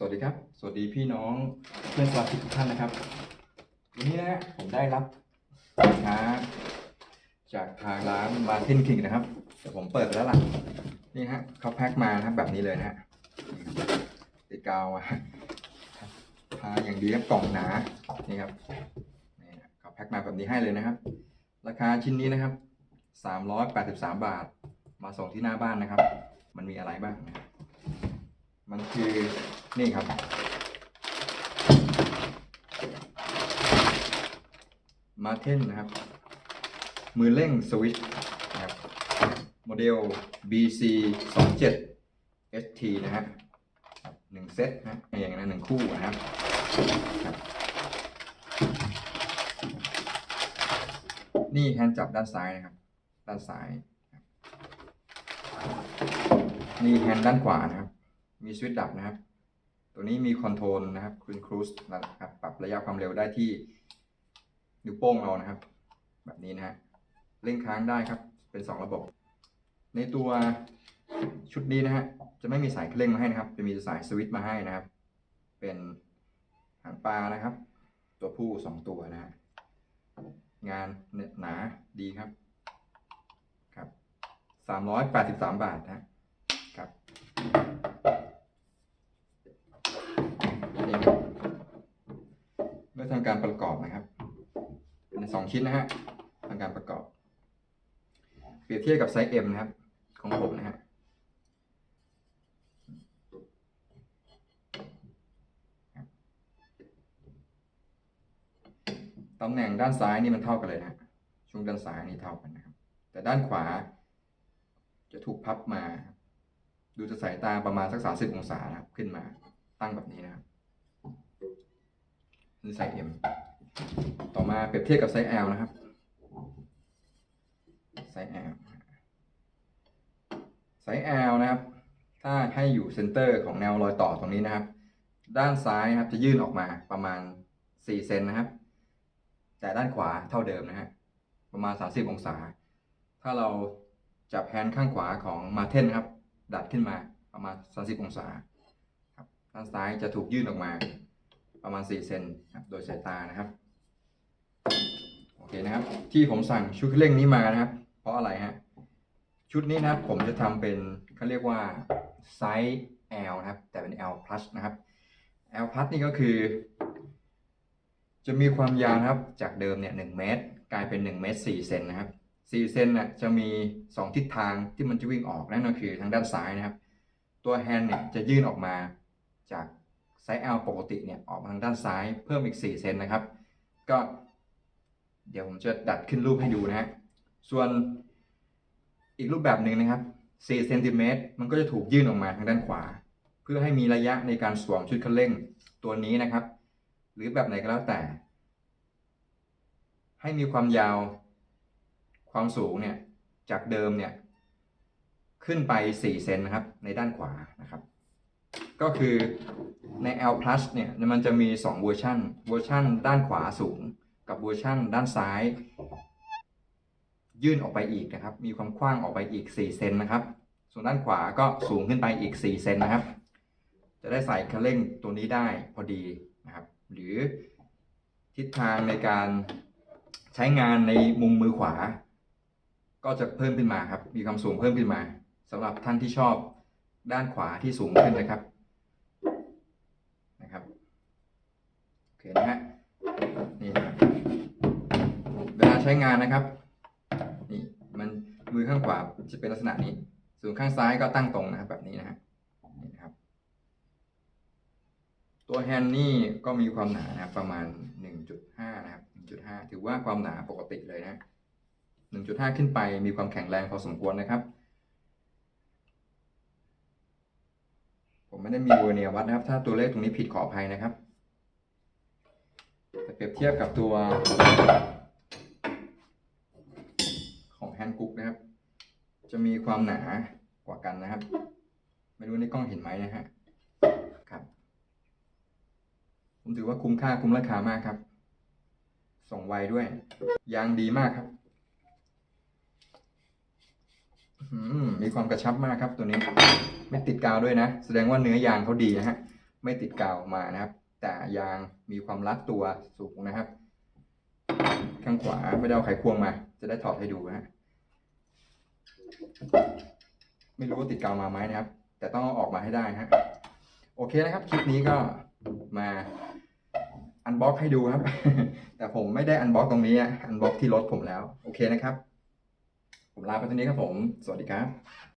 สวัสดีครับ สวัสดีพี่น้องเพื่อนสมาชิกทุกท่านนะครับ วันนี้นะฮะผมได้รับสินค้าจากทางร้านมาร์ตินคิงนะครับเดี๋ยวผมเปิดไปแล้วล่ะนี่ฮะเขาแพ็คมานะครับแบบนี้เลยนะฮะติดกาวมาทาอย่างดีครับกล่องหนานี่ครับนี่เขาแพ็คมาแบบนี้ให้เลยนะครับ ราคาชิ้นนี้นะครับ 383 บาท มาส่งที่หน้าบ้านนะครับ มันมีอะไรบ้างนะครับ มันคือนี่ครับ มาเทนนะครับ มือเร่งสวิตช์นะครับ โมเดล BC 2 7 ST นะฮะครับหนึ่งเซตนะอย่างนั้นหนึ่งคู่นะครับนี่แฮนด์จับด้านซ้ายนะครับ ด้านซ้าย นี่แฮนด์ด้านขวานะครับ มีสวิตช์ดับนะครับ ตัวนี้มีคอนโทรลนะครับคุณครูสนะครับ ปรับระยะความเร็วได้ที่นิ้วโป้งเรานะครับ แบบนี้นะฮะเร่งค้างได้ครับ เป็น 2 ระบบ ในตัวชุดนี้นะฮะจะไม่มีสายเคร่งมาให้นะครับ จะมีสายสวิตช์มาให้นะครับ เป็นหางปลานะครับ ตัวผู้ 2 ตัวนะฮะงานเนี่ยหนาดีครับครับ 383 บาทนะฮะครับ นี่ครับเมื่อ ทำการประกอบนะครับ เป็นสองชิ้นนะฮะทำการประกอบ เปรียบเทียบกับไซส์ M นะครับ ของผมนะฮะตำแหน่งด้านซ้ายนี่มันเท่ากันเลยนะฮะช่วงด้านซ้ายนี่เท่ากันนะครับ แต่ด้านขวา จะถูกพับมา ดูจะสายตาประมาณสักสาสิบองศานะครับ ขึ้นมาตั้งแบบนี้นะครับ นี่ไซส์ M ต่อมาเปรียบเทียบกับไซส์ L นะครับ ไซส์ L ไซส์ L นะครับ ถ้าให้อยู่เซนเตอร์ของแนวรอยต่อตรงนี้นะครับ ด้านซ้ายนะครับจะยื่นออกมาประมาณ 4 เซนนะครับ แต่ด้านขวาเท่าเดิมนะฮะ ประมาณ 30 องศา ถ้าเราจับแฮนด์ข้างขวาของมาเทนนครับ ดัดขึ้นมาประมาณ 30 องศาครับด้านซ้ายจะถูกยื่นออกมา ประมาณ 4 เซนครับโดยสายตานะครับโอเคนะครับ ที่ผมสั่งชุดเครื่องนี้มานะครับ เพราะอะไรฮะชุดนี้นะครับผมจะทำเป็นเขาเรียกว่าไซส์ L นะครับ แต่เป็น L plus นะครับ L plus นี่ก็คือ จะมีความยาวนะครับจากเดิมเนี่ย1เมตร กลายเป็น1เมตร4เซนนะครับ4เซนน่ะจะมี 2 ทิศทางที่มันจะวิ่งออกนั่นก็คือทางด้านซ้ายนะครับ ตัวแฮนด์เนี่ยจะยื่นออกมาจาก ไซส์ L ปกติเนี่ยออกมาทางด้านซ้ายเพิ่มอีก 4 เซนนะครับ ก็ เดี๋ยวผมจะดัดขึ้นรูปให้ดูนะฮะ ส่วนอีกรูปแบบหนึ่งนะครับ 4 เซนติเมตรมันก็จะถูกยื่นออกมาทางด้านขวา เพื่อให้มีระยะในการสวมชุดคันเร่งตัวนี้นะครับ หรือแบบไหนก็แล้วแต่ ให้มีความยาวความสูงเนี่ยจากเดิมเนี่ยขึ้นไป 4 เซนนะครับในด้านขวานะครับ ก็คือใน L plus เนี่ยมันจะมี 2 เวอร์ชันเวอร์ชันด้านขวาสูง กับเวอร์ชันด้านซ้าย ยื่นออกไปอีกนะครับ มีความกว้างออกไปอีก 4 เซนนะครับ ส่วนด้านขวาก็สูงขึ้นไปอีก 4 เซนนะครับ จะได้ใส่คันเร่งตัวนี้ได้พอดีนะครับ หรือทิศทางในการใช้งานในมุมมือขวา ก็จะเพิ่มขึ้นมาครับ มีความสูงเพิ่มขึ้นมาสำหรับท่านที่ชอบด้านขวาที่สูงขึ้นนะครับนะครับโอ เคนะฮะนี่ครับเวลาใช้งานนะครับ นี่มันมือข้างขวาจะเป็นลักษณะนี้ ส่วนข้างซ้ายก็ตั้งตรงนะครับ แบบนี้นะฮะนี่นะครับ ตัวแฮนด์นี่ก็มีความหนานะครับประมาณ 1.5 นะครับ 1.5 ถือว่าความหนาปกติเลยนะ 1.5 ขึ้นไปมีความแข็งแรงพอสมควรนะครับผมไม่ได้มีเวอร์เนียวัดนะครับ ถ้าตัวเลขตรงนี้ผิดขออภัยนะครับ เปรียบเทียบกับตัวของแฮนด์กุ๊กนะครับ จะมีความหนากว่ากันนะครับ ไม่รู้ในกล้องเห็นไหมนะฮะครับ ผมถือว่าคุ้มค่าคุ้มราคามากครับ ส่งไวด้วย ยางดีมากครับมีความกระชับมากครับตัวนี้ ไม่ติดกาวด้วยนะ แสดงว่าเนื้อยางเขาดีนะฮะ ไม่ติดกาวมานะครับ แต่ยางมีความรัดตัวสูงนะครับ ข้างขวาไม่ได้เอาไขควงมา จะได้ถอดให้ดูนะฮะไม่รู้ว่าติดกาวมาไหมนะครับ แต่ต้องเอาออกมาให้ได้ฮะโอเคนะครับ คลิปนี้ก็มาอันบ็อกให้ดูครับ แต่ผมไม่ได้อันบ็อกตรงนี้อันบ็อกที่รถผมแล้ว โอเคนะครับ ผมลาไปตรงนี้ครับผม สวัสดีครับ